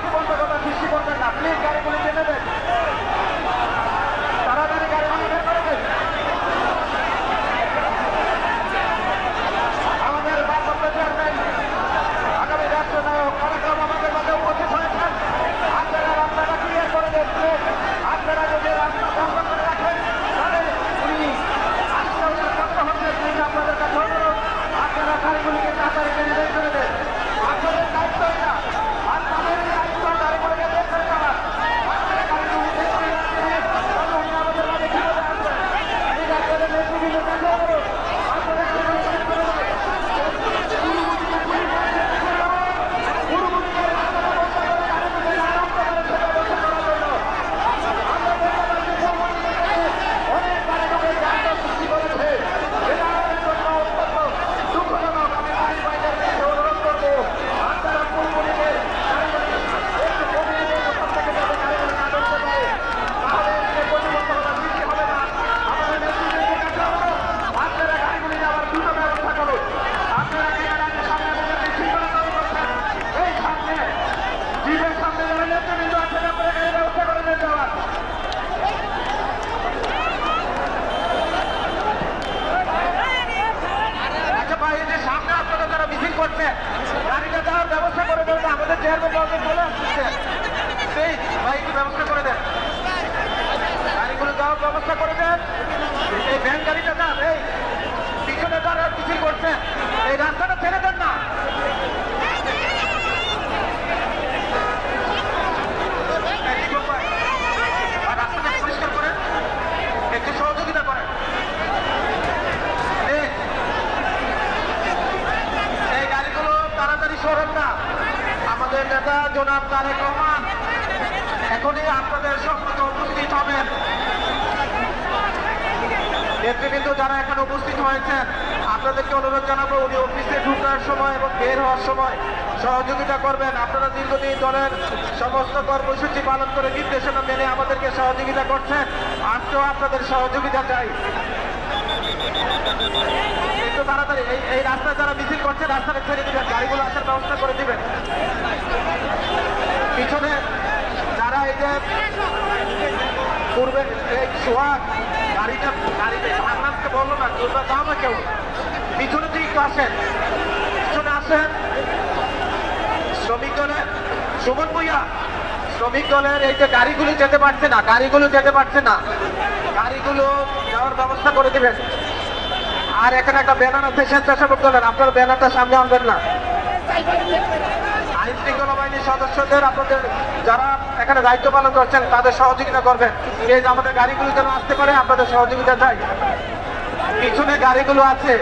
প্রতিবন্ধকতা সৃষ্টি করবেন না। প্লিজ গাড়িগুলি টেনে দেন তাড়াতাড়ি গাড়িগুলি বের করে দেন আমাদের ভারপ্রাপ্ত চেয়ারম্যান আগামী রাষ্ট্রনায়ক কারাক্রম আমাদের মাঝে উপস্থিত হয়েছেন আপনারা রাস্তাটা ক্লিয়ার করে দেন প্লিজ আপনারা যদি রাস্তা বন্ধ করে রাখেন তাহলে উনি আসতে ওনার কষ্ট হচ্ছে প্লিজ আপনাদের কাছে অনুরোধ আপনারা গাড়িগুলিকে তাড়াতাড়ি টেনে বের করে দেন আপনাদের দায়িত্ব এটা আর তাদের দায়িত্ব গাড়িগুলিকে বের করে দেওয়া আপনারা গাড়িগুলি বের করে রাখবেন তাহলে উনি আমাদের মাঝে কীভাবে আসবেন প্লিজ আপনাদের নেতৃবৃন্দের কাছে অনুরোধ আপনারা গাড়িগুলি বের করে দেন আপনারা গাড়িগুলি যাওয়ার দ্রুত ব্যবস্থা করুন আপনারা ক্যামেরার সামনে বসে বিশৃঙ্খলা তৈরি করছেন এই সামনে জিপের সামনে যারা নেতৃবৃন্দ আছেন আপনারা গাড়ি ব্যবস্থা করে দেন যাওয়ার আচ্ছা ভাই এই যে সামনে আপনারা যারা মিছিল করছে গাড়িটা যাওয়ার ব্যবস্থা করে দেন আমাদের চেয়ারম্যান বাবু চলে আসছে সেই ভাই একটু ব্যবস্থা করে দেন গাড়িগুলো যাওয়ার ব্যবস্থা করে দেন এই ভ্যান গাড়িটা যান এই পিছনে যারা মিছিল করছে এই রাস্তাটা ছেড়ে দেন না এই দীপক ভাই, আর রাস্তাটা পরিষ্কার করেন একটু সহযোগিতা করেন এই, এই গাড়িগুলো তাড়াতাড়ি সরেন না আমাদের নেতা জনাব তারেক রহমান, এখনই আপনাদের সম্মত উপস্থিত হবেন। নেতৃবৃন্দ যারা এখানে উপস্থিত হয়েছেন, আপনাদেরকে অনুরোধ জানাব, উনি অফিসে ঢুকার সময় এবং বের হওয়ার সময় সহযোগিতা করবেন। আপনারা দীর্ঘদিন দলের সমস্ত কর্মসূচি পালন করে নির্দেশনা মেনে আমাদেরকে সহযোগিতা করছেন। আজকেও আপনাদের সহযোগিতা চাই। তাড়াতাড়ি, এই এই রাস্তায় যারা মিছিল করছে রাস্তাটা ছেড়ে দিবেন, গাড়িগুলো আসার ব্যবস্থা করে দিবেন। পিছনে যারা এই যে পূর্বে এই সোহাগ, গাড়িটা গাড়িটা ভাঙনাতে বলল না, তোমরা যাও না কেউ। পিছনে দিকে একটু আসেন, পিছনে আসেন। শ্রমিক দলের, সুমন ভুইয়া, শ্রমিক দলের এই যে গাড়িগুলো যেতে পারছে না, গাড়িগুলো যেতে পারছে না, গাড়িগুলো যাওয়ার ব্যবস্থা করে দিবেন। আর এখানে একটা ব্যানার আছে, স্বেচ্ছাসেবক দলের। আপনার ব্যানারটা সামনে আনবেন না। আইন শৃঙ্খলা বাহিনীর সদস্যদের, আপনাদের যারা এখানে দায়িত্ব পালন করছেন, তাদের সহযোগিতা করবেন। প্লিজ আমাদের গাড়িগুলো যেন আসতে পারে, আপনাদের সহযোগিতা চাই। পিছনে গাড়িগুলো আছে।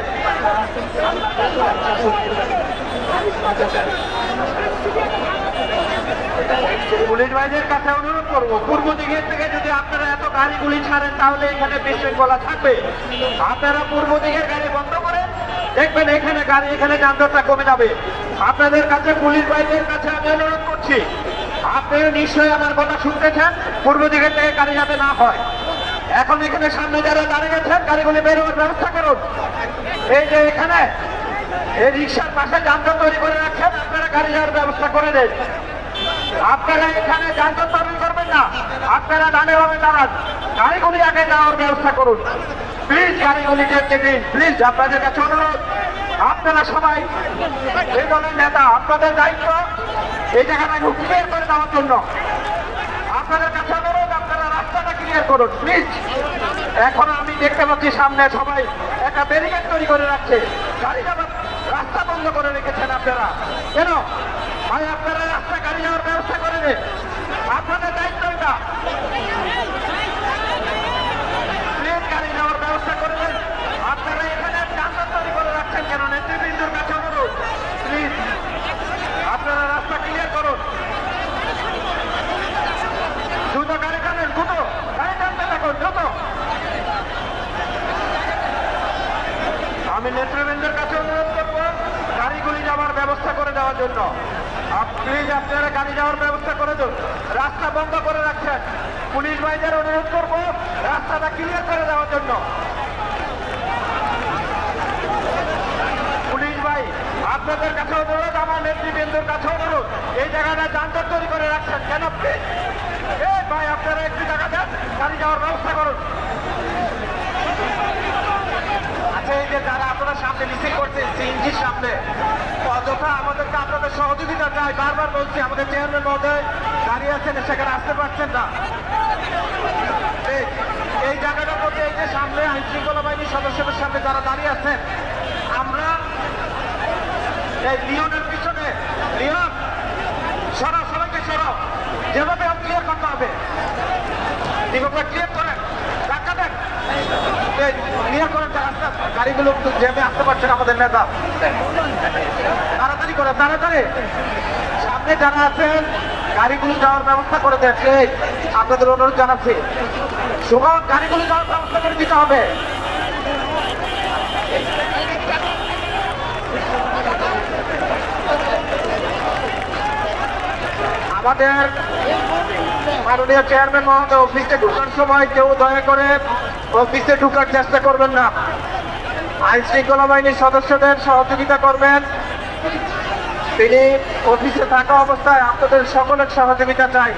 পুলিশ ভাইদের কাছে অনুরোধ করব, পূর্ব দিকের থেকে যদি আপনারা গাড়িগুলি ছাড়েন, তাহলে এখানে বিশৃঙ্খলা থাকবে। আপনারা পূর্ব দিকের গাড়ি বন্ধ করেন। দেখবেন এখানে গাড়ি, এখানে যানজটটা কমে যাবে। আপনাদের কাছে, পুলিশ ভাইদের কাছে আমি অনুরোধ করছি, আপনারা নিশ্চয়ই আমার কথা শুনতেছেন পূর্ব দিকের থেকে গাড়ি যাতে না হয়। এখন এখানে সামনে যারা দাঁড়িয়ে গেছেন গাড়িগুলি বেরোবার ব্যবস্থা করুন। এই যে এখানে, এই রিক্সার পাশে যানজট তৈরি করে রাখছেন, আপনারা গাড়ি যাওয়ার ব্যবস্থা করে দেন। আপনারা এখানে যানজট তৈরি করবেন না। আপনারা ডানে ভাবে দাঁড়ান। গাড়িগুলি আগে যাওয়ার ব্যবস্থা করুন। প্লিজ গাড়িগুলি দেখতে দিন। প্লিজ আপনাদের কাছে অনুরোধ। আপনারা সবাই এই দলের নেতা, আপনাদের দায়িত্ব এই জায়গাটা ক্লিয়ার করে দেওয়ার জন্য। আপনাদের কাছে অনুরোধ, আপনারা রাস্তাটা ক্লিয়ার করুন। প্লিজ এখন আমি দেখতে পাচ্ছি সামনে সবাই একটা ব্যারিকেড তৈরি করে রাখছে। গাড়ি রাস্তা বন্ধ করে রেখেছেন আপনারা। কেন? ভাই, আপনারা রাস্তা গাড়ি যাওয়ার ব্যবস্থা করে দেন। আপনাদের দায়িত্ব প্লিজ গাড়ি যাওয়ার ব্যবস্থা করে আপনারা এখানে যানজট তৈরি করে রাখছেন কেন? নেতৃবৃন্দুর কাছে অনুরোধ। প্লিজ আপনারা রাস্তা ক্লিয়ার করুন। দ্রুত গাড়ি টানেন, দ্রুত। গাড়ি টানতে থাকুন, দ্রুত। আমি নেতৃবৃন্দের কাছে অনুরোধ করব, গাড়িগুলি যাওয়ার ব্যবস্থা করে দেওয়ার জন্য। প্লিজ আপনারা গাড়ি যাওয়ার ব্যবস্থা করে দিন। রাস্তা বন্ধ করে রাখছেন। পুলিশ ভাইদের অনুরোধ করব রাস্তাটা ক্লিয়ার করে দেওয়ার জন্য। পুলিশ ভাই, আপনাদের কাছে অনুরোধ, আমার নেতৃবৃন্দের কাছে অনুরোধ, এই জায়গাটা যানজট তৈরি করে রাখছেন। কেন? এই ভাই, আপনারা একটু জায়গা দেন, গাড়ি যাওয়ার ব্যবস্থা করুন। এই যে যারা আপনারা সামনে মিছিল করছেন, সিএনজির সামনে। অযথা আমাদেরকে আপনাদের সহযোগিতা চাই। বারবার বলছি, আমাদের চেয়ারম্যান মহোদয় দাঁড়িয়ে আছেন সেখানে আসতে পারছেন না। এই- জায়গাটার মধ্যে, এই যে সামনে আইন শৃঙ্খলা বাহিনীর সদস্যদের সামনে যারা দাঁড়িয়ে আছেন, আমরা এই লিওনের পিছনে, লিওন, সরাও, সবাইকে সরাও। যেভাবে ক্লিয়ার করতে হবে। ক্লিয়ার দেন করেন রাস্তা গাড়িগুলো জ্যামে আসতে পারছেন আমাদের নেতা। তাড়াতাড়ি করে তাড়াতাড়ি। সামনে যারা আছেন গাড়িগুলো যাওয়ার ব্যবস্থা করে দেন। এই, আপনাদের অনুরোধ জানাচ্ছি। শুভ গাড়িগুলো যাওয়ার ব্যবস্থা করে দিতে হবে। আমাদের মাননীয় চেয়ারম্যান মহোদয় অফিসে ঢোকার সময় কেউ দয়া করে অফিসে ঢোকার চেষ্টা করবেন না। আইন শৃঙ্খলা বাহিনীর সদস্যদের সহযোগিতা করবেন। তিনি অফিসে থাকা অবস্থায় আপনাদের সকলের সহযোগিতা চাই।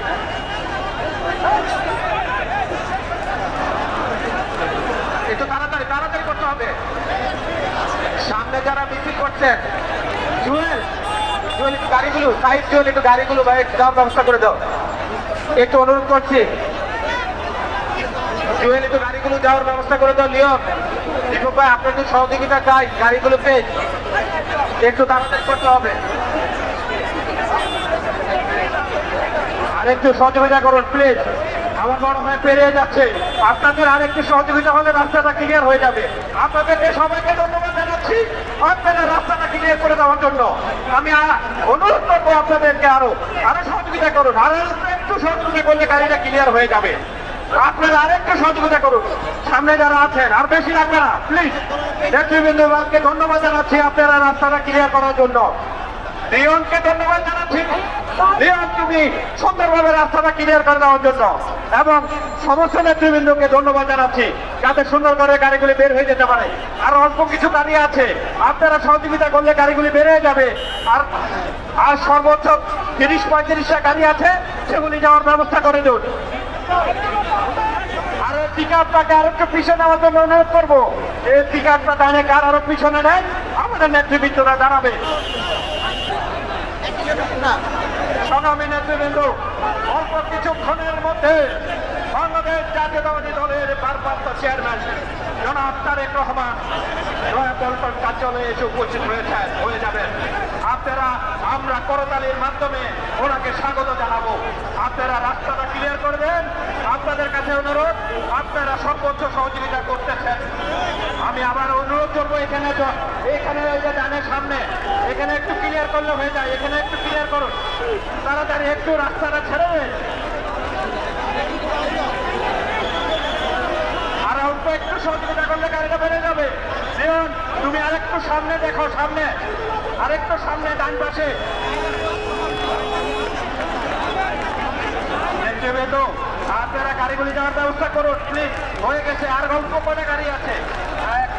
একটু তাড়াতাড়ি তাড়াতাড়ি করতে হবে। সামনে যারা মিছিল করছেন গাড়িগুলো সাইড জুয়েল, একটু গাড়িগুলো ভাই যাওয়ার ব্যবস্থা করে দাও। একটু অনুরোধ করছি। জুয়েল একটু গাড়িগুলো যাওয়ার ব্যবস্থা করে দাও লিওন দীপক ভাই একটু সহযোগিতা চাই, গাড়িগুলো পেয়ে। একটু তাড়াতাড়ি করতে হবে। আর একটু সহযোগিতা করুন প্লিজ আমার বড় ভাই পেরিয়ে যাচ্ছে। আপনাদের আরেকটু সহযোগিতা হলে রাস্তাটা ক্লিয়ার হয়ে যাবে। আপনাদেরকে সবাইকে ধন্যবাদ জানাচ্ছি। আপনারা রাস্তাটা ক্লিয়ার করে দেওয়ার জন্য। আমি অনুরোধ করব আপনাদেরকে আরও। আরও সহযোগিতা করুন। আরও একটু সহযোগিতা করলে গাড়িটা ক্লিয়ার হয়ে যাবে। আপনারা আরেকটু সহযোগিতা করুন। সামনে যারা আছেন, আর বেশি লাগবে না প্লিজ নেতৃবৃন্দকে ধন্যবাদ জানাচ্ছি আপনারা রাস্তাটা ক্লিয়ার করার জন্য। লিওনকে ধন্যবাদ জানাচ্ছি। লিওন, তুমি সুন্দরভাবে রাস্তাটা ক্লিয়ার করে দেওয়ার জন্য। এবং সমস্ত নেতৃবৃন্দকে ধন্যবাদ জানাচ্ছি, যাতে সুন্দর করে গাড়িগুলি বের হয়ে যেতে পারে। আর অল্প কিছু গাড়ি আছে। আপনারা সহযোগিতা করলে গাড়িগুলি বের হয়ে যাবে। আর আর সর্বোচ্চ তিরিশ পঁয়ত্রিশটা গাড়ি আছে, সেগুলি যাওয়ার ব্যবস্থা করে দিন। আর এই পিক আপটাকে আর একটু পিছনে আমার জন্য অনুরোধ করব। এই পিক আপটা ডাইনে কার আরও পিছনে নেয় আমাদের নেতৃবৃন্দরা জানাবে। সংগ্রামী নেতৃবৃন্দ, অল্প কিছুক্ষণের মধ্যে বাংলাদেশ জাতীয়তাবাদী দলের ভারপ্রাপ্ত চেয়ারম্যান জনাব তারেক রহমান নয়াপল্টন কার্যালয়ে এসে উপস্থিত হয়েছেন হয়ে যাবেন। আপনারা আমরা করতালির মাধ্যমে ওনাকে স্বাগত জানাব। আপনারা রাস্তাটা ক্লিয়ার করবেন আপনাদের কাছে অনুরোধ, আপনারা সর্বোচ্চ সহযোগিতা করতেছেন। আমি আবার অনুরোধ করব এখানে এখানে ওই যে ডানের সামনে, এখানে একটু ক্লিয়ার করলে হয়ে যায়। এখানে একটু ক্লিয়ার করুন। তাড়াতাড়ি একটু রাস্তাটা ছেড়ে দেন। আর অল্প একটু সহযোগিতা করলে গাড়িটা বেড়ে যাবে। জীবন তুমি আরেকটু সামনে দেখো, সামনে। আরেকটু সামনে, ডান পাশে। আপনারা গাড়িগুলি যাওয়ার ব্যবস্থা করুন প্লিজ হয়ে গেছে, আর অল্প কটা গাড়ি আছে। এক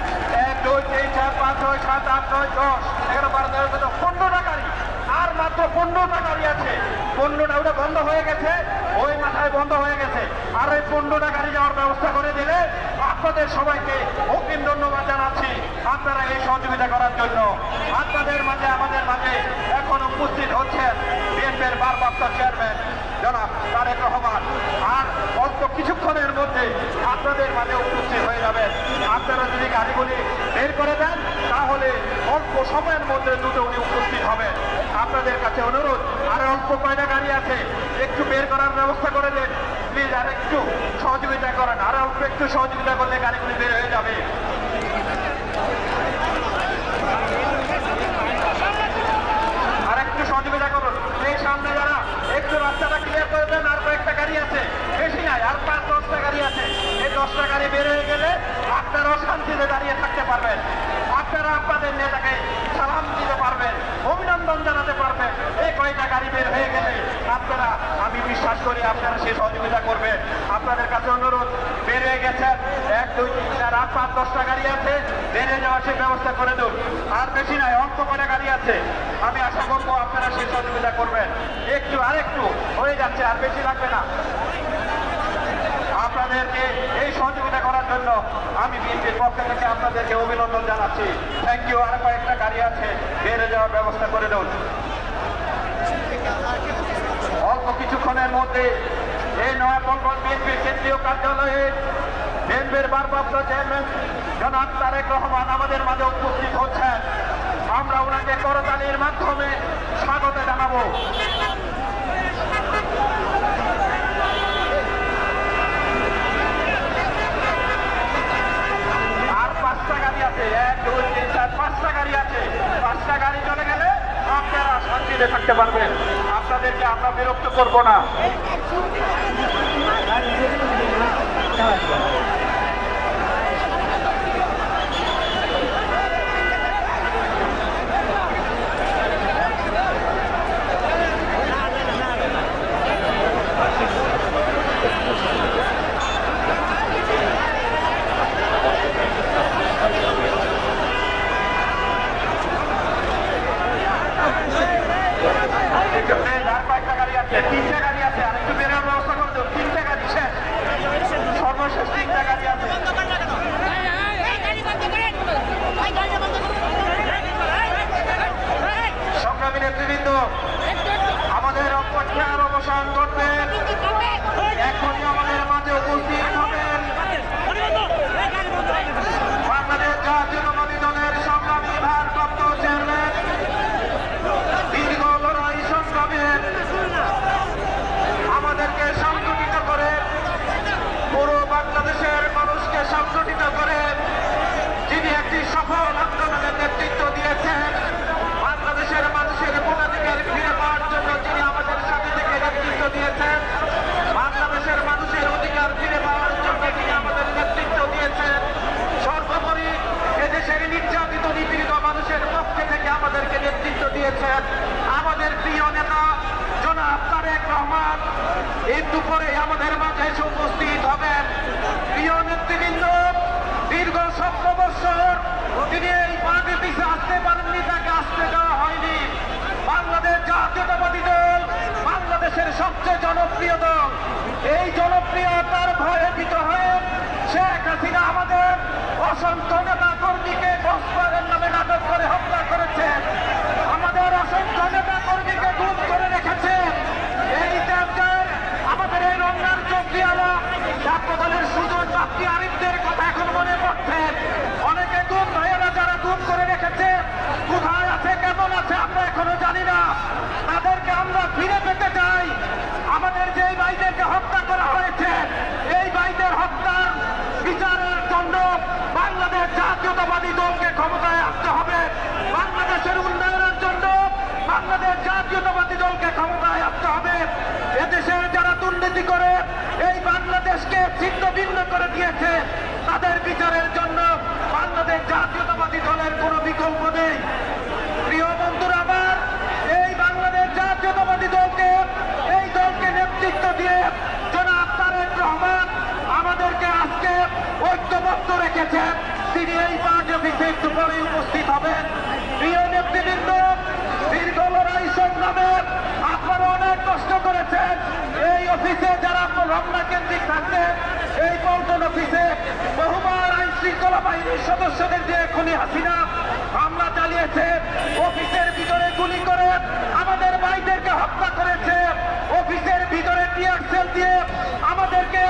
এক, দুই, তিন, চার, পাঁচ, ছয়, সাত, আট, নয়, দশ, এগারো, বারো, তেরো, চোদ্দ, পনেরোটা গাড়ি। আর মাত্র পনেরোটা গাড়ি আছে। পনেরোটা ওটা বন্ধ হয়ে গেছে। ওই মাথায় বন্ধ হয়ে গেছে। আর ওই পনেরোটা গাড়ি যাওয়ার ব্যবস্থা করে দিলে আপনাদের সবাইকে অগ্রিম ধন্যবাদ জানাচ্ছি আপনারা এই সহযোগিতা করার জন্য। আপনাদের মাঝে, আমাদের মাঝে এখন উপস্থিত হচ্ছেন বিএনপির ভারপ্রাপ্ত চেয়ারম্যান জনাব তারেক রহমান। আর অল্প কিছুক্ষণের মধ্যে আপনাদের মাঝে উপস্থিত হয়ে যাবেন আপনারা যদি গাড়িগুলি বের করে দেন, তাহলে অল্প সময়ের মধ্যে দুটো উনি উপস্থিত হবেন। আপনাদের কাছে অনুরোধ, আর অল্প কয়টা গাড়ি আছে, একটু বের করার ব্যবস্থা করে দেন। আর একটু সহযোগিতা করেন। আর একটু সহযোগিতা করলে গাড়িগুলি বের হয়ে যাবে। আর একটু সহযোগিতা করুন। এই সামনে যারা, একটু রাস্তাটা ক্লিয়ার করে দেন, আর কয়েকটা গাড়ি আছে। বেশি নাই, আর পাঁচ, দশটা গাড়ি আছে। এই দশটা গাড়ি বের হয়ে গেলে আপনারাও শান্তিতে দাঁড়িয়ে থাকতে পারবেন। আপনারা আপনাদের নেতাকে সালাম দিতে পারবেন, অভিনন্দন জানাতে পারবেন। এই কয়েকটা গাড়ি বের হয়ে গেলে আপনারা বিশ্বাস করি আপনারা সেই সহযোগিতা করবেন। আপনাদের কাছে অনুরোধ হয়ে গেছেন। এক, দুই, তিন, চার, আট, পাঁচ, দশটা গাড়ি আছে। বেড়ে যাওয়ার সেই ব্যবস্থা করে দিন। আর বেশি নাই অল্প কটা গাড়ি আছে। আমি আশা করব আপনারা সেই সহযোগিতা করবেন। হচ্ছে আর বেশি লাগবে না। আপনাদেরকে এই সহযোগিতা করার জন্য আমি বিএনপির পক্ষ থেকে আপনাদেরকে অভিনন্দন জানাচ্ছি। থ্যাংক ইউ আর কয়েকটা গাড়ি আছে। বেড়ে যাওয়ার ব্যবস্থা করে দেন অল্প কিছুক্ষণের মধ্যে এই নয়াপল্টন বিএনপির কেন্দ্রীয় কার্যালয়ে বিএনপির ভারপ্রাপ্ত চেয়ারম্যান জনাব তারেক রহমান আমাদের মাঝে উপস্থিত হচ্ছেন। আমরা ওনাকে করতালির মাধ্যমে স্বাগত জানাব। আর পাঁচটা গাড়ি আছে, এক, দুই, তিন, চার, পাঁচটা গাড়ি আছে। পাঁচটা গাড়ি চলে গেলে আপনারা শান্তিতে থাকতে পারবেন। আপনাদেরকে আমরা বিরক্ত করব না একটু প্লিজ, আর কয়েকটা গাড়ি আছে তিনটে গাড়ি আছে আর একটু বেরোর ব্যবস্থা করে দেবো তিনটে গাড়ি শেষ সর্বশেষ তিনটা গাড়ি আছে সংগ্রামী নেতৃবৃন্দ আমাদের অপেক্ষার অবসান করবেন এখনই আমাদের মাঝে উপস্থিত হবেন বাংলাদেশ জাতীয়তাবাদী দলের সংগ্রামী ভারপ্রাপ্ত চেয়ারম্যান দীর্ঘ লড়াই সংগ্রামের আমাদেরকে সংগঠিত করে পুরো বাংলাদেশের মানুষকে সংগঠিত করে যিনি একটি সফল আন্দোলনের নেতৃত্ব দিয়েছেন বাংলাদেশের মানুষের ভোটাধিকার ফিরে পাওয়ার জন্য যিনি আমাদের সাথে থেকে নেতৃত্ব দিয়েছেন বাংলাদেশের মানুষের অধিকার ফিরে পাওয়ার জন্য যিনি আমাদের নেতৃত্ব দিয়েছেন সর্বোপরি এদেশের নির্যাতিত নিপীড়িত মানুষের পক্ষে থেকে আমাদেরকে নেতৃত্ব দিয়েছেন আমাদের প্রিয় নেতা জনাব তারেক রহমান এই দুপুরে আমাদের মাঝে এসে উপস্থিত হবেন প্রিয় নেতৃবৃন্দ দীর্ঘ সতেরো বছর তিনি এই মাঠে পিছিয়ে আসতে তাকে আসতে দেওয়া হয়নি। বাংলাদেশ জাতীয়তাবাদী দল, বাংলাদেশের সবচেয়ে জনপ্রিয় দল। এই জনপ্রিয়তার ভয়ে ভীত হয়ে শেখ হাসিনা আমাদের অসংখ্য নেতা কর্মীকে বসবারের নামে নাটক করে হত্যা করেছে আমাদের অসংখ্য নেতা কর্মীকে গুম করে রেখেছে এই দেশটার আমাদের এই রমনার চোখদিয়ালা জাতীয় দলের সুজন বাপ্তি আরিফদের কথা এখন মনে পড়ছে অনেকে গুম ভাইয়েরা যারা গুম করে রেখেছে কোথায় আছে কেমন আছে আমরা এখনও জানি না। তাদেরকে আমরা ফিরে পেতে চাই। আমাদের যে ভাইদেরকে হত্যা করা হয়েছে, এই ভাইদের হত্যার বিচারের জন্য বাংলাদেশ জাতীয়তাবাদী দলকে ক্ষমতায় আসতে হবে। বাংলাদেশের উন্নয়নের জন্য বাংলাদেশ জাতীয়তাবাদী দলকে ক্ষমতায় আসতে হবে। এদেশের যারা দুর্নীতি করে, এই বাংলাদেশকে ছিন্ন ভিন্ন করে দিয়েছে, তাদের বিচারের জন্য বাংলাদেশ জাতীয়তাবাদী দলের কোনো বিকল্প নেই প্রিয় বন্ধুরা আমার এই বাংলাদেশ জাতীয়তাবাদী দলকে এই দলকে নেতৃত্ব দিয়ে জনাব তারেক রহমান আমাদেরকে আজকে রেখেছেন তিনি এই অফিসে একটু পরে উপস্থিত হবেন। প্রিয় নেতৃবৃন্দ, দীর্ঘ লড়াই সংগ্রামে আপনারা অনেক কষ্ট করেছেন। এই অফিসে যারা রমনা কেন্দ্রিক থাকতেন, এই পল্টন অফিসে বহুবার আইন শৃঙ্খলা বাহিনীর সদস্যদের দিয়ে খুনি হাসিনা হামলা চালিয়েছে অফিসের ভিতরে গুলি করে আমাদের ভাইদেরকে হত্যা করেছে অফিসের ভিতরে টিয়ার সেল দিয়ে আমাদেরকে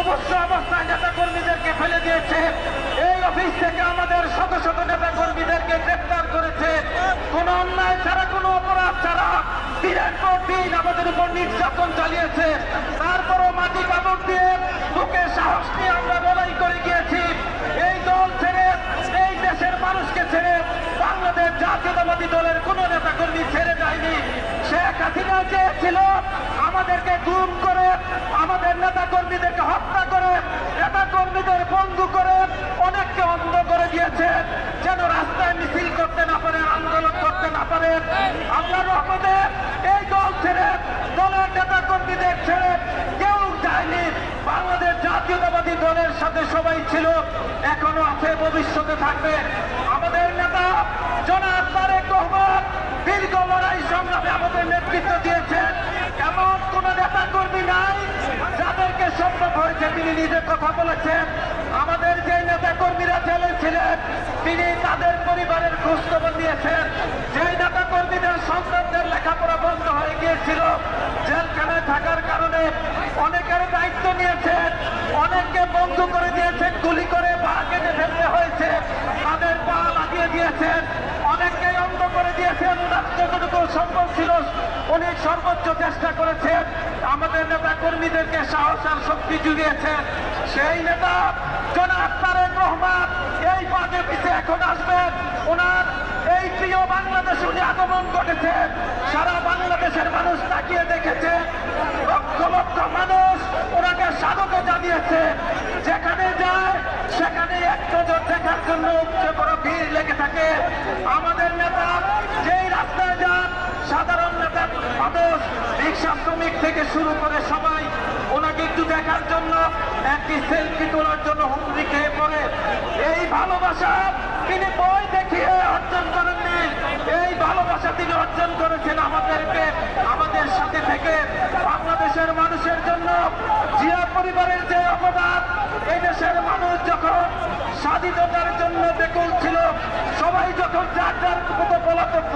অবশ্য অবস্থায় নেতা কর্মীদেরকে ফেলে দিয়েছে এই অফিস থেকে আমাদের শত শত নেতা কর্মীদেরকে গ্রেপ্তার করেছে কোন অন্যায় ছাড়া কোনো অপরাধ ছাড়া দিনের দিন আমাদের উপর নির্যাতন চালিয়েছে। তারপরও মাটি কাপড় দিয়ে বুকে সাহস নিয়ে আমরা লড়াই করে গিয়েছি। এই দল ছেড়ে, এই দেশের মানুষকে ছেড়ে বাংলাদেশ জাতীয়তাবাদী দলের কোন নেতা কর্মী ছেড়ে যায়নি। শেখ হাসিনা চেয়েছিল আমাদেরকে গুম করে, আমাদের নেতা কর্মীদেরকে হত্যা করে নেতা কর্মীদের বন্ধু করে, অনেককে অন্ধ করে দিয়েছে। যেন রাস্তায় মিছিল করতে না পারে, আন্দোলন করতে না পারে, আমরা রহমতে এই দল ছেড়ে, দলের নেতা কর্মীদের ছেড়ে কেউ যায়নি। বাংলাদেশ জাতীয়তাবাদী দলের সাথে সবাই ছিল, এখনও আছে, ভবিষ্যতে থাকবে। আমাদের নেতা জনাব তারেক রহমান দীর্ঘ লড়াই সংগ্রামে আমাদের নেতৃত্ব দিয়েছেন। এমন কোন নেতা কর্মী নাই সম্ভব হয়েছে তিনি নিজে কথা বলেছেন। আমাদের যে নেতা কর্মীরা জেলে ছিলেন, তিনি তাদের পরিবারের খোঁজখবর নিয়েছেন। যেই নেতা কর্মীদের সন্তানদের লেখাপড়া বন্ধ হয়ে গিয়েছিল, জেলখানায় থাকার কারণে অনেকের দায়িত্ব নিয়েছেন, অনেককে বন্ধু করে দিয়েছেন, গুলি করে পা কেটে ফেলতে হয়েছে, তাদের পা লাগিয়ে দিয়েছেন। করে দিয়েছেন ওনার যতটুকু সম্ভব ছিল উনি সর্বোচ্চ চেষ্টা করেছেন আমাদের নেতা কর্মীদেরকে সাহস আর শক্তি জুগিয়েছেন সেই নেতা, জনাব তারেক রহমান, এই পদে পিছে এখন আসবেন ওনার এই প্রিয় বাংলাদেশে উনি আগমন ঘটেছেন সারা বাংলাদেশের মানুষ তাকিয়ে দেখেছে। লক্ষ লক্ষ মানুষ ওনাকে স্বাগত জানিয়েছে। যেখানে যায় সেখানে এক নজর দেখার জন্য উপচে বড় ভিড় লেগে থাকে, আমাদের নেতা যেই রাস্তায় যান, সাধারণ নেতা মানুষ, রিক্সা শ্রমিক থেকে শুরু করে সবাই, ওনাকে একটু দেখার জন্য, একটি সেলফি তোলার জন্য হুমড়ি খেয়ে পড়ে। এই ভালোবাসা তিনি বই দেখিয়ে অর্জন করেননি। এই ভালোবাসা তিনি অর্জন করেছেন আমাদেরকে, আমাদের সাথে থেকে। বাংলাদেশের মানুষের জন্য জিয়া পরিবারের যে অবদান এই দেশের মানুষ যখন স্বাধীনতার বেকুল ছিল। সবাই যখন যার যার মতো পলাতক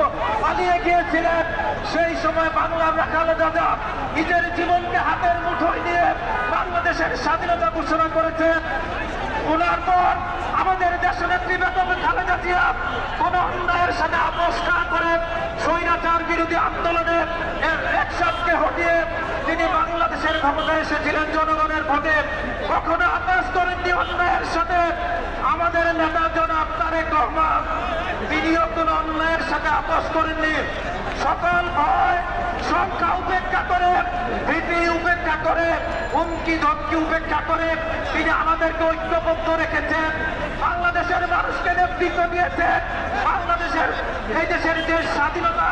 পালিয়ে গিয়েছিলেন, সেই সময় বাংলার রাখালে দাদা নিজের জীবনকে হাতের মুঠোয় নিয়ে বাংলাদেশের স্বাধীনতা ঘোষণা করেছেন। ওনার পর আমাদের দেশনেত্রী বেগম খালেদা জিয়া কোন অন্যায়ের সাথে আপোষ না করে স্বৈরাচার বিরোধী আন্দোলনে এর একসাথকে হটিয়ে তিনি বাংলাদেশের ক্ষমতায় এসেছিলেন জনগণের ভোটে কখনো আপোষ করেননি অন্যায়ের সাথে। আমাদের নেতা জনাব তারেক রহমান তিনিও কোন অন্যায়ের সাথে আপোষ করেননি। সকল ভয়, সংখ্যা উপেক্ষা করে, ভীতি উপেক্ষা করে, হুমকি, ধমকি উপেক্ষা করে তিনি আমাদেরকে ঐক্যবদ্ধ রেখেছেন। বাংলাদেশের মানুষকে নেতৃত্ব দিয়েছেন। বাংলাদেশের, এই দেশের যে স্বাধীনতা,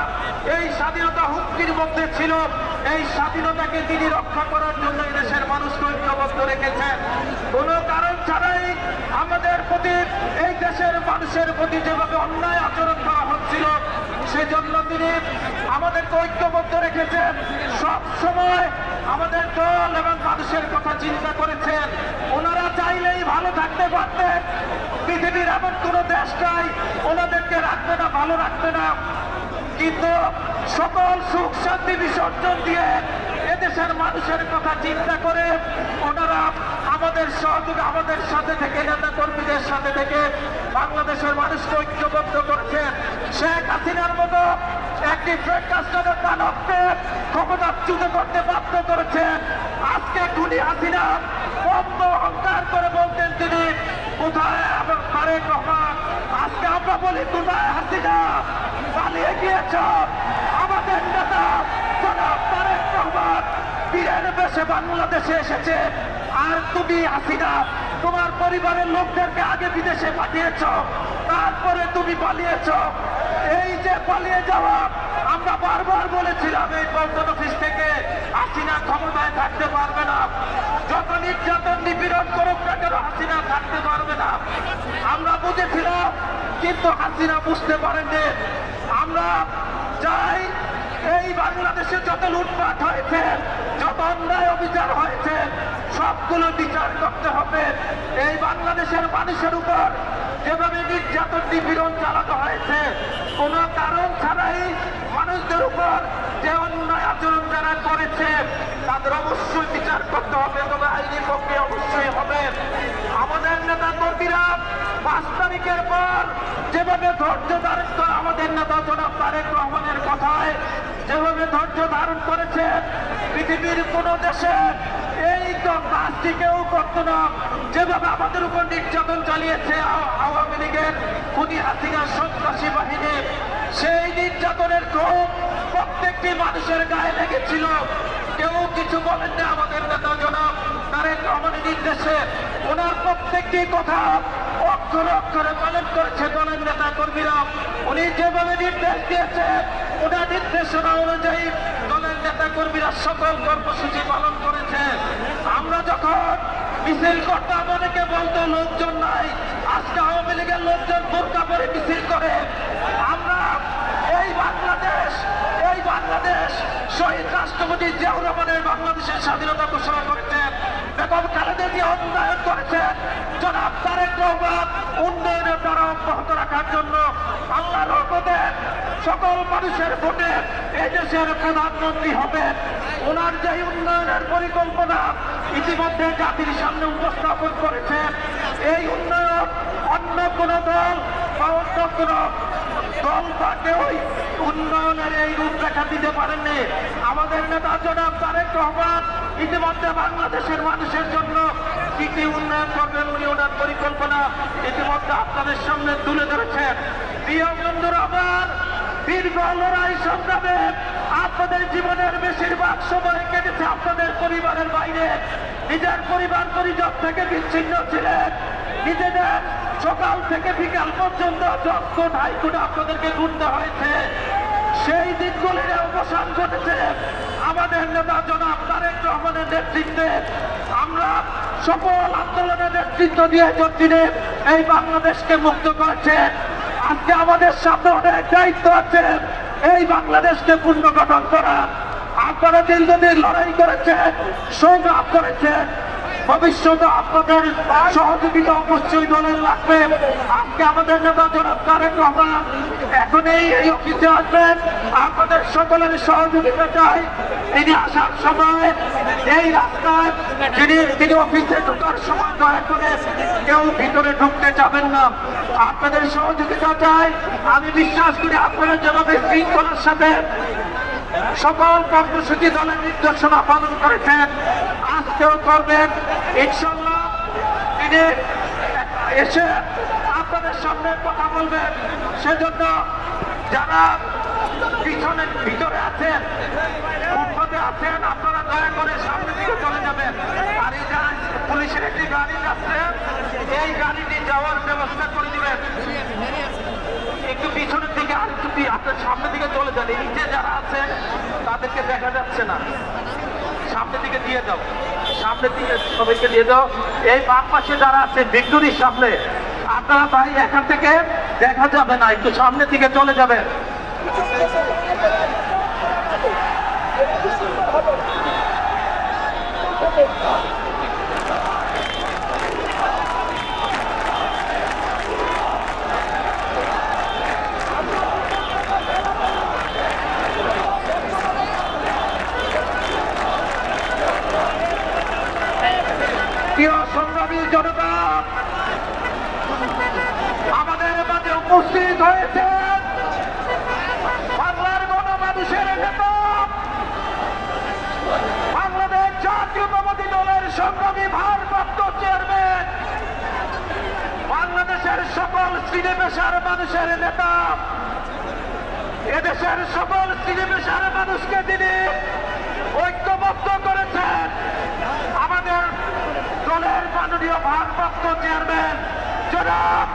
এই স্বাধীনতা হুমকির মধ্যে ছিল। এই স্বাধীনতাকে তিনি রক্ষা করার জন্য দেশের মানুষকে ঐক্যবদ্ধ রেখেছেন কোনো কারণ ছাড়াই আমাদের প্রতি, এই দেশের মানুষের প্রতি যেভাবে অন্যায় আচরণ করা হচ্ছিল, সেজন্য তিনি আমাদেরকে ঐক্যবদ্ধ রেখেছেন। সব সময় আমাদের দল এবং মানুষের কথা চিন্তা করেছেন। ওনারা চাইলেই ভালো থাকতে পারতেন। পৃথিবীর এমন কোনো দেশ নাই, ওনাদেরকে রাখবে না, ভালো রাখবে না। কিন্তু সকল সুখ শান্তি বিসর্জন দিয়ে এদেশের মানুষের কথা চিন্তা করে ওনারা আমাদের সহযোগে, আমাদের সাথে থেকে, নেতা কর্মীদের সাথে থেকে বাংলাদেশের মানুষকে ঐক্যবদ্ধ করেছেন। শেখ হাসিনার মতো একটি ব্রেকফাস্টের দানবকে ক্ষমতাচ্যুত করতে বাধ্য করেছেন। আজকে খুনি হাসিনা বন্ধ অহংকার করে বলতেন তিনি, কোথায় আমার তারেক রহমান? আজকে আমরা বলি, কোথায় হাসিনা? পালিয়ে গিয়েছ? বীরের বেশে বাংলাদেশে এসেছে। আর তুমি হাসিনা তোমার পরিবারের লোকদেরকে আগে বিদেশে পাঠিয়েছ, তারপরে তুমি পালিয়েছ। এই যে পালিয়ে যাওয়া, আমরা বারবার বলেছিলাম এই পল্টন অফিস থেকে হাসিনা ক্ষমতায় থাকতে পারবে না। যত নির্যাতন, নিপীড়ন করুক না কেন, হাসিনা থাকতে পারবে না। আমরা বুঝেছিলাম, কিন্তু হাসিনা বুঝতে পারেননি। আমরা চাই এই বাংলাদেশে যত লুটপাট হয়েছে, যত অন্যায় অবিচার হয়েছে, সবগুলো বিচার করতে হবে। এই বাংলাদেশের মানুষের উপর যেভাবে নির্যাতন নিপীড়ন চালানো হয়েছে, কোনো কারণ ছাড়াই মানুষদের উপর যে অন্যায় আচরণ যারা করেছে, তাদের অবশ্যই বিচার করতে হবে তবে আইনি পক্ষে অবশ্যই হবে। আমাদের নেতা কর্মীরা পাঁচ তারিখের পর যেভাবে ধৈর্য ধারণ করে আমাদের নেতা জনাব তারেক রহমানের কথায়, যেভাবে ধৈর্য ধারণ করেছে পৃথিবীর কোন দেশে, এই তো কাজটি কেউ করতো না। যেভাবে আমাদের উপর নির্যাতন চালিয়েছে আওয়ামী লীগের খুনি হাসিনার সন্ত্রাসী বাহিনী, সেই নির্যাতনের ক্ষোভ প্রত্যেকটি মানুষের গায়ে লেগেছিল। কেউ কিছু বলেন না আমাদের নেতা জনাব তারেক রহমানের নির্দেশে। ওনার প্রত্যেকটি কথা পালন করেছে দলের নেতা কর্মীরা উনি যেভাবে নির্দেশ দিয়েছে ওনার নির্দেশনা অনুযায়ী দলের নেতা কর্মীরা সকল কর্মসূচি পালন করেছে আমরা যখন মিছিল করতাম, অনেকে বলতো, লোকজন নাই। আজকে আওয়ামী লোকজন বোরকা পরে মিছিল করে। আমরা এই বাংলাদেশ এই বাংলাদেশ শহীদ রাষ্ট্রপতি জিয়াউর রহমানের বাংলাদেশ বাংলাদেশের স্বাধীনতা ঘোষণা করেছেন বেগম খালেদা জিয়া উন্নয়ন করেছেন জনাব তারেক রহমান উন্নয়নের দ্বারা অব্যাহত রাখার জন্য আল্লাহর রহমতে সকল মানুষের ভোটে এই দেশের প্রধানমন্ত্রী হবেন। ওনার যে উন্নয়নের পরিকল্পনা ইতিমধ্যে জাতির সামনে উপস্থাপন করেছেন এই উন্নয়ন অন্য কোন দল বা অন্য কোন দল কেউই উন্নয়নের এই রূপরেখা দিতে পারেননি। আমাদের নেতা জনাব তারেক রহমান ইতিমধ্যে বাংলাদেশের মানুষের জন্য কি কি উন্নয়ন করবেন উনি ওনার পরিকল্পনা ইতিমধ্যে আপনাদের সামনে তুলে ধরেছেন। প্রিয় বন্ধুরা আমার, দীর্ঘ লড়াই সংগ্রামে আপনাদের জীবনের বেশিরভাগ সময় কেটেছে আপনাদের পরিবারের বাইরে। নিজের পরিবার পরিজন থেকে বিচ্ছিন্ন ছিলেন। নিজেদের সকাল থেকে বিকাল পর্যন্ত জজকোট হাইকোর্ট আপনাদেরকে ঘুরতে হয়েছে, সেই দিনগুলির অবসান ঘটেছে। আমাদের নেতা জনাব তারেক রহমানের নেতৃত্বে আমরা সকল আন্দোলনের নেতৃত্ব দিয়ে যতদিনে এই বাংলাদেশকে মুক্ত করেছে। আজকে আমাদের সামনে অনেক দায়িত্ব আছে, এই বাংলাদেশকে পুনর্গঠন করা আপনারা দীর্ঘদিন লড়াই করেছেন, সংগ্রাম করেছেন ভবিষ্যতে আপনাদের সহযোগিতা অবশ্যই দলের লাগবে। আজকে আমাদের নেতা জনাব তারেক রহমান এখন এই অফিসে আসবেন। আপনাদের সকলের সহযোগিতা চাই। তিনি আসার সময় এই রাস্তায় তিনি তিনি অফিসে ঢোকার সময় দয়া করে কেউ ভিতরে ঢুকতে যাবেন না। আপনাদের সহযোগিতা চাই। আমি বিশ্বাস করি আপনারা যেভাবে শৃঙ্খলার সাথে সকল কর্মসূচি দলের নির্দেশনা পালন করেছেন আজকেও করবেন। ইনশাল্লাহ তিনি এসে আপনাদের সামনে কথা বলবেন। সেজন্য যারা পিছনে ভিতরে আছেন ফুটপাতে আছেন, আপনারা দয়া করে সামনে দিকে চলে যাবেন। আর এই যারা পুলিশের একটি গাড়ি যাচ্ছে, এই গাড়িটি যাওয়ার ব্যবস্থা করে দিবেন। একটু পিছনের দিকে আর একটু আপনার সামনের দিকে চলে যান। নিচে যারা আছে তাদেরকে দেখা যাচ্ছে না। সামনের দিকে দিয়ে দাও সামনের দিকে সবাইকে দিয়ে দাও। এই বাম পাশে যারা আছে, ভিক্টোরির সামনে, আপনারা তাই এখান থেকে দেখা যাবে না, একটু সামনের দিকে চলে যাবে প্রিয় সংগ্রামী জনতা আমাদের মাঝে উপস্থিত হয়েছে। বাংলার গণমানুষের বাংলাদেশ জাতীয়তাবাদী দলের সংগ্রামী ভারপ্রাপ্ত চেয়ারম্যান। বাংলাদেশের সকল শ্রেণি পেশার মানুষের নেতা। এদেশের সকল শ্রেণি পেশার মানুষকে তিনি ঐক্যবদ্ধ করেছেন। আমাদের দলের মাননীয় ভারপ্রাপ্ত চেয়ারম্যান জনাব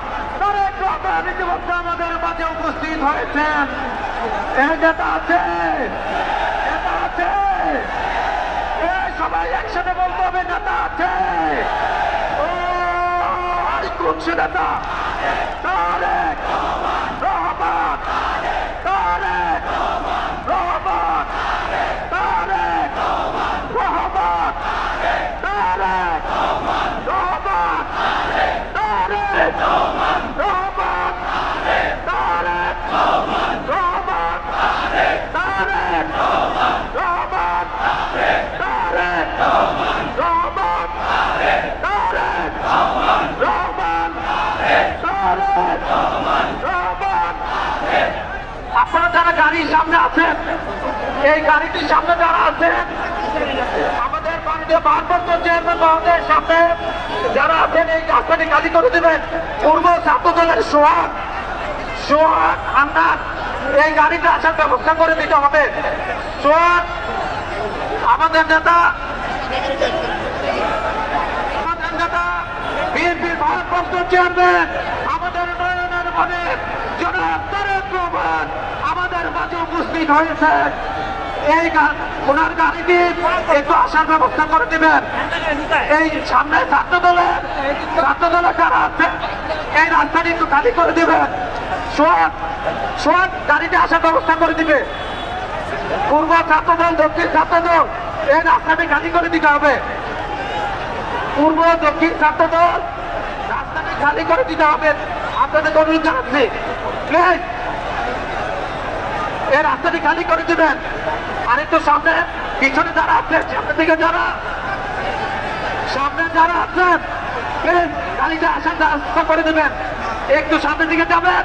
তারেক রহমান আমাদের মাঝে উপস্থিত হয়েছেন। এই নেতা আছে নেতা আছে। সবাই একসাথে বলতে হবে, নেতা আছে। ও কোন সে নেতা? তারেক। গাড়ির সামনে আছেন এই গাড়িটির সামনে যারা আছেন আমাদের মাননীয় ভারপ্রাপ্ত চেয়ারম্যান মহোদয়ের সামনে যারা আছেন, এই রাস্তাটি খালি করে দেবেন। পূর্ব ছাত্র দলের সোহাগ সোহাগ আন্নার এই গাড়িটা আসার ব্যবস্থা করে দিতে হবে। সোহাগ, আমাদের নেতা আমাদের নেতা চেয়ারম্যান, আমাদের মনে জনাব মাঝে উপস্থিত এই গা- ওনার একটু আসার ব্যবস্থা করে এই সামনে ছাত্র ছাত্র যারা আছে, এই রাস্তাটি একটু খালি করে আসার ব্যবস্থা করে দিবে। পূর্ব ছাত্র দল দক্ষিণ ছাত্র দল এই রাস্তাটি খালি করে দিতে হবে। পূর্ব, দক্ষিণ ছাত্র দল রাস্তাটি খালি করে দিতে হবে। আপনাদের অনুরোধ জানাচ্ছি। প্লিজ এই রাস্তাটি খালি করে দিবেন। আর একটু সামনে, পিছনে যারা আছেন, সামনের দিকে যারা। সামনে যারা আছেন গাড়িটা আসার রাস্তা করে দেবেন। একটু সামনের দিকে যাবেন।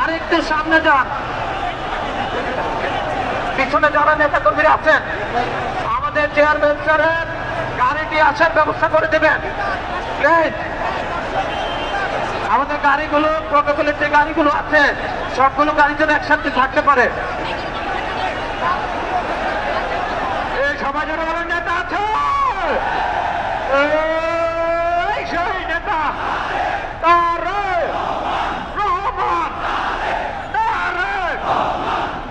আর একটু সামনে যান। পিছনে যারা নেতা কর্মীরা আছেন, আমাদের চেয়ারম্যান স্যারের গাড়িটি আসার ব্যবস্থা করে দেবেন। আমাদের গাড়িগুলো প্রটোকলের যে গাড়িগুলো আছে সবগুলো গাড়ি যেন একসাথে থাকতে পারে। এই সবাই যেন বলেন, নেতা আছে! সেই নেতা তারেক রহমান তারেক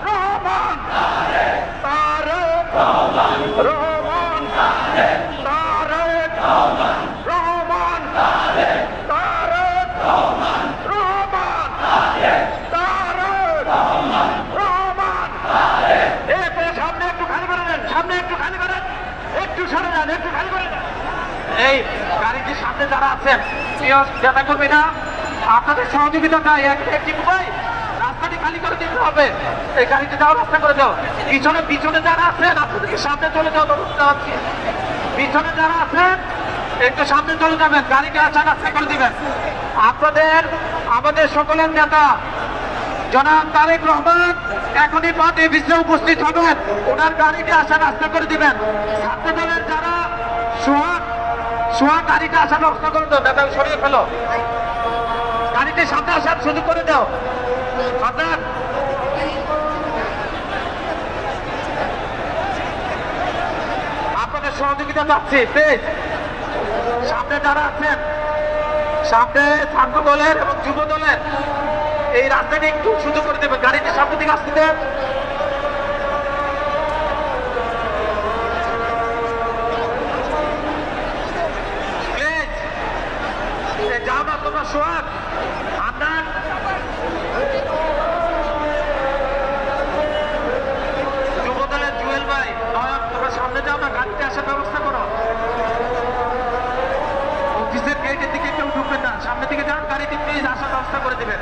রহমান তারেক রহমান তারেক রহমান তারেক রহমান এরপরে সামনে একটু খালি করে দেন সামনে একটু খালি করেন একটু সরে যান একটু খালি করে দেন এই সামনে যারা আছেন আপনাদের সহযোগিতা চাই এক- একটি উপায়। রাস্তাটি খালি করে দিতে হবে। এই গাড়িটি যাওয়ার রাস্তা করে দাও। পিছনে পিছনে যারা আছেন, আপনাদেরকে সামনে চলে যাও অনুরোধ জানাচ্ছি। পিছনে যারা আছেন, একটু সামনে চলে যাবেন। গাড়িকে আসার রাস্তা করে দিবেন। আপনাদের, আমাদের সকলের নেতা, জনাব তারেক রহমান, এখনই পথ অফিসে উপস্থিত হবেন। ওনার গাড়িকে আসার রাস্তা করে দিবেন। ছাত্র দলের যারা সোহাগ সোহাগ গাড়িটা আসার ব্যবস্থা করে দাও নেতা সরিয়ে ফেলো। গাড়িটি সামনে আসার সুযোগ করে দাও। আপনার আপনাদের সহযোগিতা চাচ্ছি প্লিজ সামনে যারা আছেন, সামনে ছাত্র দলের এবং যুব দলের, এই রাস্তাটি একটু সুযোগ করে দেবেন। গাড়িটি সামনে দিকে আসতে দেন Please, এ যাও না তোমরা সোহাগ, আমরা যুব দলের জুয়েল ভাই, নয়ন, তোমরা সামনে যাও না, গাড়িতে আসার ব্যবস্থা করো। অফিসের গেটের দিকে কেউ ঢুকবেন না, সামনের দিকে যান গাড়িটি প্লিজ আসার ব্যবস্থা করে দেবেন।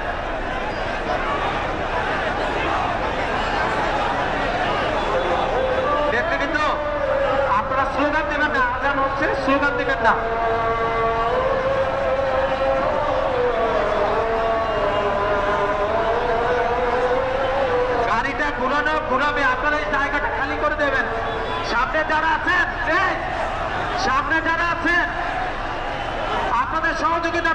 দেখতে কিন্তু আপনারা স্লোগান দেবেন না, আজান হচ্ছে স্লোগান দেবেন না গাড়িটা ঘুরানো ঘুরাবে, আপনারা এই জায়গাটা খালি করে দেবেন। সামনে যারা আছেন সামনে যারা আছেন, আপনাদের সহযোগিতা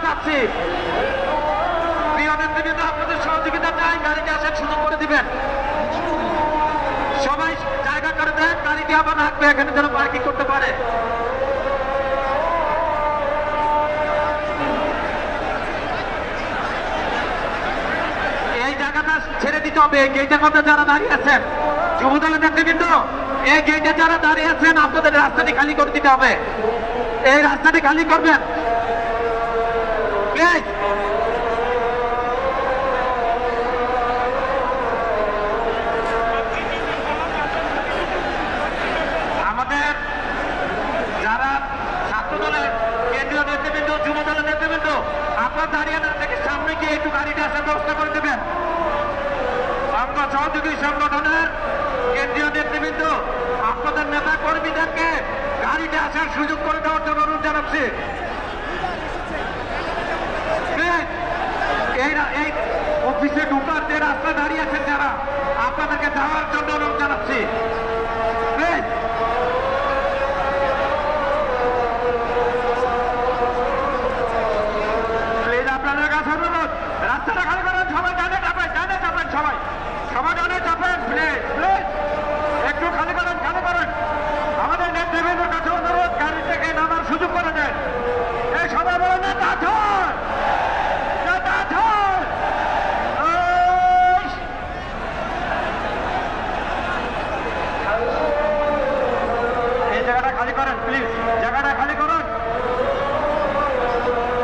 নেতৃবৃন্দ, আপনাদের সহযোগিতা চাই, গাড়িতে আসার সুযোগ করে দিবেন। সবাই জায়গা করে দেন গাড়িটি আবার রাখবে এখানে যেন পার্কিং করতে পারে। হবে এই গেটের মধ্যে যারা দাঁড়িয়ে আছেন, যুবদলের নেতৃবৃন্দ, এই গেটে যারা দাঁড়িয়ে আছেন, আপনাদের রাস্তাটি খালি করে দিতে হবে। এই রাস্তাটি খালি করবেন। প্লিজ আমাদের যারা ছাত্র দলের কেন্দ্রীয় নেতৃবৃন্দ যুব দলের নেতৃবৃন্দ আপনার দাঁড়িয়ে না থেকে সামনে গিয়ে একটু গাড়িটা আসার ব্যবস্থা করে দেবেন অঙ্গ সহযোগী সংগঠনের কেন্দ্রীয় নেতৃবৃন্দ, আপনাদের নেতা কর্মীদেরকে গাড়িতে আসার সুযোগ করে দেওয়ার জন্য অনুরোধ জানাচ্ছি। এই অফিসে ঢুকার যে রাস্তা দাঁড়িয়েছেন যারা, আপনাদেরকে যাওয়ার জন্য অনুরোধ জানাচ্ছি। করে দেন। এই সভা